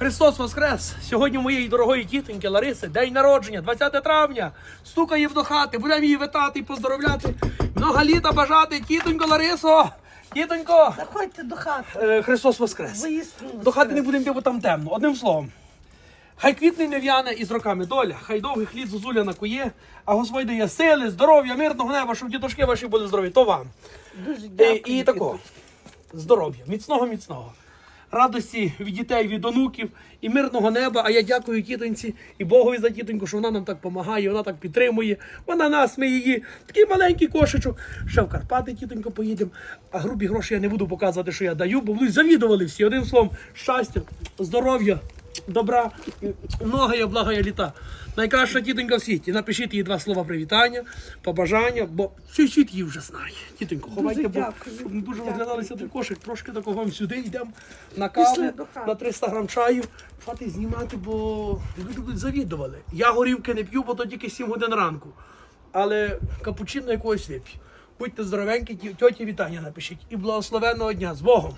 Христос Воскрес! Сьогодні у моєї дорогої тітоньки Лариси день народження, 20 травня. Стукає до хати, будемо її вітати і поздоровляти. Много літа бажати, тітонько Ларисо! Тітонько! Заходьте до хати. Е, Христос Воскрес! Воістину До хати не будемо йти, бо там темно. Одним словом. Хай квітне не в'яне із роками доля, хай довгих літ зозуля накує, а Господь дає сили, здоров'я, мирного неба, щоб діточки ваші були здорові. То вам. Дуже Е, дякую. І тако, здоров'я, міцного, міцного. Радості від дітей, від онуків і мирного неба. А я дякую тітоньці і Богові за тітоньку, що вона нам так допомагає, вона так підтримує. Вона нас, ми її. Такий маленький кошечок. Ще в Карпати, тітонько, поїдемо. А грубі гроші я не буду показувати, що я даю, бо вони завідували всі. Одним словом, щастя, здоров'я, добра, многая, благая літа. Найкраща тітонька в світі. Напишіть їй два слова привітання, побажання, бо всій світ її вже знає. Тітонько, ховайте, бо щоб не дуже розглядалися той кошик. Трошки такого вам сюди йдемо на каву, на 300 грам чаю. Хати знімати, бо люди будуть завідували. Я горівки не п'ю, бо то тільки 7 годин ранку. Але капучино якогось вип'ю. Будьте здоровенькі, ті- тьоті вітання напишіть. І благословенного дня з Богом!